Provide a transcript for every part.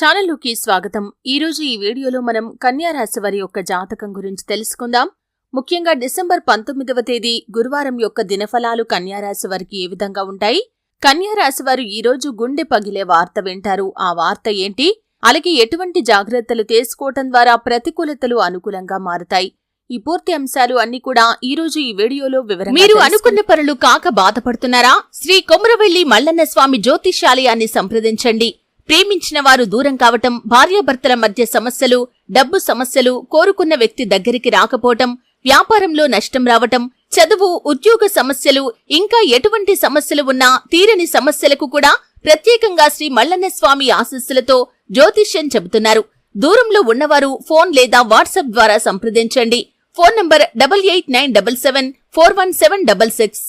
ఛానల్లోకి స్వాగతం. ఈరోజు ఈ వీడియోలో మనం కన్యా రాశి వారి యొక్క జాతకం గురించి తెలుసుకుందాం. ముఖ్యంగా డిసెంబర్ పంతొమ్మిదవ తేదీ గురువారం యొక్క దినఫలాలు కన్యా రాశి వారికి ఏ విధంగా ఉంటాయి? కన్యా రాశి వారు ఈ రోజు గుండె పగిలే వార్త వింటారు. ఆ వార్త ఏంటి? అలాగే ఎటువంటి జాగ్రత్తలు తీసుకోవటం ద్వారా ప్రతికూలతలు అనుకూలంగా మారతాయి. ఈ పూర్తి అంశాలు అన్ని కూడా ఈ రోజు ఈ వీడియోలో వివరంగా మీరు. అనుకున్న పనులు కాక బాధపడుతున్నారా? శ్రీ కొమరవెల్లి మల్లన్న స్వామి జ్యోతిష్యాలయాన్ని సంప్రదించండి. ప్రేమించిన వారు దూరం కావటం భార్యాభర్తల మధ్య సమస్యలు డబ్బు సమస్యలు కోరుకున్న వ్యక్తి దగ్గరికి రాకపోవటం వ్యాపారంలో నష్టం రావటం చదువు ఉద్యోగ సమస్యలు ఇంకా ఎటువంటి సమస్యలు ఉన్నా తీరని సమస్యలకు కూడా ప్రత్యేకంగా శ్రీ మల్లన్న స్వామి ఆశస్సులతో జ్యోతిష్యం చెబుతున్నారు. దూరంలో ఉన్నవారు ఫోన్ లేదా వాట్సాప్ ద్వారా సంప్రదించండి. Phone number double eight nine double seven four one seven double six.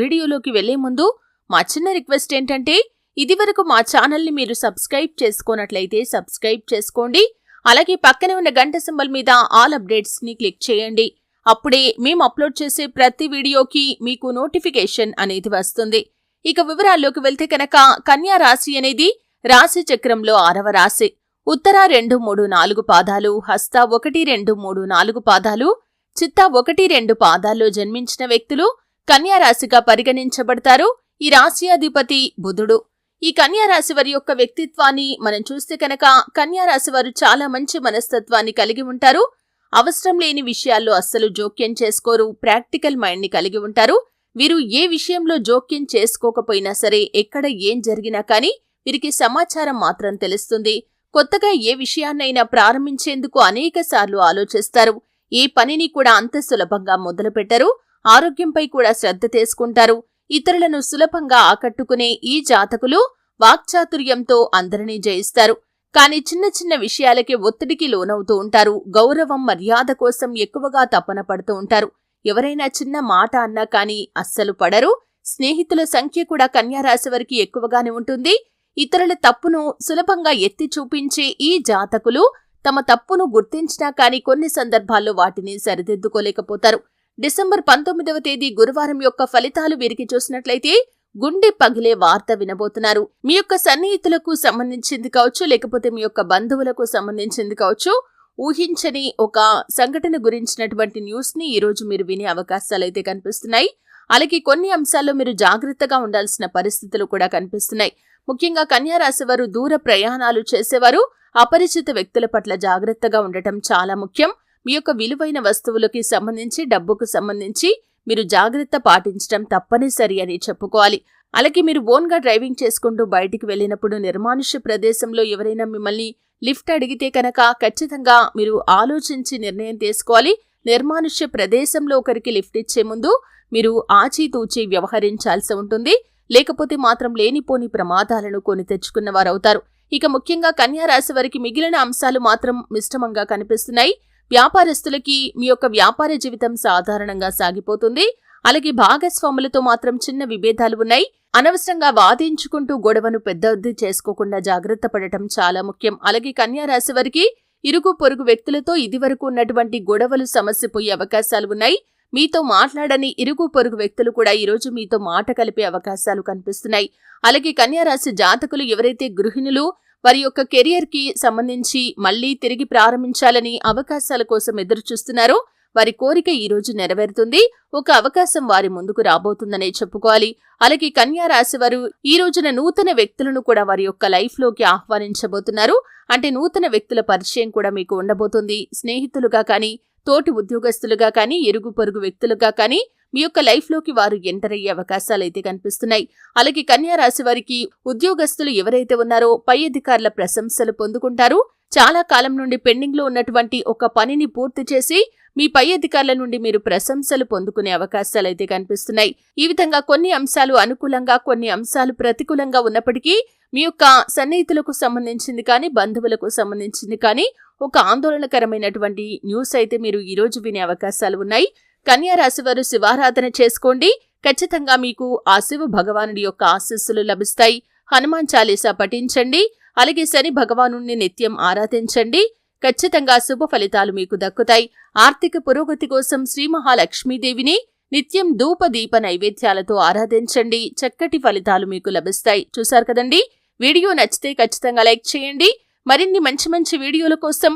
వీడియోలోకి వెళ్ళే ముందు మా చిన్న రిక్వెస్ట్ ఏంటంటే ఇదివరకు మా ఛానల్ని మీరు సబ్స్క్రైబ్ చేసుకున్నట్లయితే సబ్స్క్రైబ్ చేసుకోండి. అలాగే పక్కనే ఉన్న గంట సింబల్ మీద ఆల్ అప్డేట్స్ని క్లిక్ చేయండి. అప్పుడే మేము అప్లోడ్ చేసే ప్రతి వీడియోకి మీకు నోటిఫికేషన్ అనేది వస్తుంది. ఇక వివరాల్లోకి వెళ్తే కనుక కన్యా రాశి అనేది రాశి చక్రంలో ఆరవ రాశి. ఉత్తర రెండు మూడు నాలుగు పాదాలు హస్త ఒకటి రెండు మూడు నాలుగు పాదాలు చిత్త ఒకటి రెండు పాదాల్లో జన్మించిన వ్యక్తులు కన్యా రాశిగా పరిగణించబడతారు. ఈ రాశి అధిపతి బుధుడు. ఈ కన్యారాశి వారి యొక్క వ్యక్తిత్వాన్ని మనం చూస్తే కనుక కన్యారాశి వారు చాలా మంచి మనస్తత్వాన్ని కలిగి ఉంటారు. అవసరం లేని విషయాల్లో అస్సలు జోక్యం చేసుకోరు. ప్రాక్టికల్ మైండ్ని కలిగి ఉంటారు. వీరు ఏ విషయంలో జోక్యం చేసుకోకపోయినా సరే ఎక్కడ ఏం జరిగినా కానీ వీరికి సమాచారం మాత్రం తెలుస్తుంది. కొత్తగా ఏ విషయాన్నైనా ప్రారంభించేందుకు అనేక సార్లు ఆలోచిస్తారు. ఏ పనిని కూడా అంత సులభంగా మొదలుపెట్టరు. ఆరోగ్యంపై కూడా శ్రద్ధ తీసుకుంటారు. ఇతరులను సులభంగా ఆకట్టుకునే ఈ జాతకులు వాక్చాతుర్యంతో అందరినీ జయిస్తారు. కానీ చిన్న చిన్న విషయాలకే ఒత్తిడికి లోనవుతూ ఉంటారు. గౌరవం మర్యాద కోసం ఎక్కువగా తపన పడుతూ ఉంటారు. ఎవరైనా చిన్న మాట అన్నా కానీ అస్సలు పడరు. స్నేహితుల సంఖ్య కూడా కన్యారాశి వారికి ఎక్కువగానే ఉంటుంది. ఇతరుల తప్పును సులభంగా ఎత్తి చూపించే ఈ జాతకులు తమ తప్పును గుర్తించినా కానీ కొన్ని సందర్భాల్లో వాటిని సరిదిద్దుకోలేకపోతారు. డిసెంబర్ పంతొమ్మిదవ తేదీ గురువారం యొక్క ఫలితాలు వీరికి చూసినట్లయితే గుండె పగిలే వార్త వినబోతున్నారు. మీ యొక్క సన్నిహితులకు సంబంధించింది కావచ్చు లేకపోతే మీ యొక్క బంధువులకు సంబంధించింది కావచ్చు ఊహించని ఒక సంఘటన గురించినటువంటి న్యూస్ని ఈరోజు మీరు వినే అవకాశాలు అయితే కనిపిస్తున్నాయి. అలాగే కొన్ని అంశాల్లో మీరు జాగ్రత్తగా ఉండాల్సిన పరిస్థితులు కూడా కనిపిస్తున్నాయి. ముఖ్యంగా కన్యారాశి వారు దూర ప్రయాణాలు చేసేవారు అపరిచిత వ్యక్తుల పట్ల జాగ్రత్తగా ఉండటం చాలా ముఖ్యం. మీ యొక్క విలువైన వస్తువులకి సంబంధించి డబ్బుకు సంబంధించి మీరు జాగ్రత్త పాటించడం తప్పనిసరి అని చెప్పుకోవాలి. అలాగే మీరు ఓన్గా డ్రైవింగ్ చేసుకుంటూ బయటికి వెళ్ళినప్పుడు నిర్మానుష్య ప్రదేశంలో ఎవరైనా మిమ్మల్ని లిఫ్ట్ అడిగితే కనుక ఖచ్చితంగా మీరు ఆలోచించి నిర్ణయం తీసుకోవాలి. నిర్మానుష్య ప్రదేశంలో ఒకరికి లిఫ్ట్ ఇచ్చే ముందు మీరు ఆచితూచి వ్యవహరించాల్సి ఉంటుంది. లేకపోతే మాత్రం లేనిపోని ప్రమాదాలను కొని తెచ్చుకున్న వారవుతారు. ఇక ముఖ్యంగా కన్యా రాశి వారికి మిగిలిన అంశాలు మాత్రం మిశ్రమంగా కనిపిస్తున్నాయి. వ్యాపారస్తులకి మీ యొక్క వ్యాపార జీవితం సాధారణంగా సాగిపోతుంది. అలాగే భాగస్వాములతో మాత్రం చిన్న విభేదాలు ఉన్నాయి. అనవసరంగా వాదించుకుంటూ గొడవను పెద్దది చేసుకోకుండా జాగ్రత్త పడటం చాలా ముఖ్యం. అలాగే కన్యా రాశి వారికి ఇరుగు పొరుగు వ్యక్తులతో ఇదివరకు ఉన్నటువంటి గొడవలు సమస్యపోయే అవకాశాలు ఉన్నాయి. మీతో మాట్లాడని ఇరుగు పొరుగు వ్యక్తులు కూడా ఈరోజు మీతో మాట కలిపే అవకాశాలు కనిపిస్తున్నాయి. అలాగే కన్యా రాశి జాతకులు ఎవరైతే గృహిణులు వారి యొక్క కెరియర్కి సంబంధించి మళ్ళీ తిరిగి ప్రారంభించాలని అవకాశాల కోసం ఎదురు చూస్తున్నారో వారి కోరిక ఈ రోజు నెరవేరుతుంది. ఒక అవకాశం వారి ముందుకు రాబోతుందనే చెప్పుకోవాలి. అలాగే కన్యా రాశి వారు ఈ రోజున నూతన వ్యక్తులను కూడా వారి యొక్క లైఫ్లోకి ఆహ్వానించబోతున్నారు. అంటే నూతన వ్యక్తుల పరిచయం కూడా మీకు ఉండబోతుంది. స్నేహితులుగా కానీ తోటి ఉద్యోగస్తులుగా కానీ ఎరుగు పొరుగు వ్యక్తులుగా కానీ మీ యొక్క లైఫ్లోకి వారు ఎంటర్ అయ్యే అవకాశాలు అయితే కనిపిస్తున్నాయి. అలాగే కన్యా రాశి వారికి ఉద్యోగస్తులు ఎవరైతే ఉన్నారో పై అధికారుల ప్రశంసలు పొందుకుంటారు. చాలా కాలం నుండి పెండింగ్లో ఉన్నటువంటి ఒక పనిని పూర్తి చేసి మీ పై అధికారుల నుండి మీరు ప్రశంసలు పొందుకునే అవకాశాలు అయితే కనిపిస్తున్నాయి. ఈ విధంగా కొన్ని అంశాలు అనుకూలంగా కొన్ని అంశాలు ప్రతికూలంగా ఉన్నప్పటికీ మీ యొక్క సన్నిహితులకు సంబంధించింది కానీ బంధువులకు సంబంధించింది కానీ ఒక ఆందోళనకరమైనటువంటి న్యూస్ అయితే మీరు ఈ రోజు వినే అవకాశాలు ఉన్నాయి. కన్యా రాశి వారు శివారాధన చేసుకోండి. ఖచ్చితంగా మీకు ఆ శివ భగవానుడి యొక్క ఆశస్సులు లభిస్తాయి. హనుమాన్ చాలీసా పఠించండి. అలాగే శని భగవాను నిత్యం ఆరాధించండి. ఖచ్చితంగా శుభ ఫలితాలు మీకు దక్కుతాయి. ఆర్థిక పురోగతి కోసం శ్రీ మహాలక్ష్మీదేవిని నిత్యం ధూప దీప నైవేద్యాలతో ఆరాధించండి. చక్కటి ఫలితాలు మీకు లభిస్తాయి. చూశారు కదండి? వీడియో నచ్చితే ఖచ్చితంగా లైక్ చేయండి. మరిన్ని మంచి మంచి వీడియోల కోసం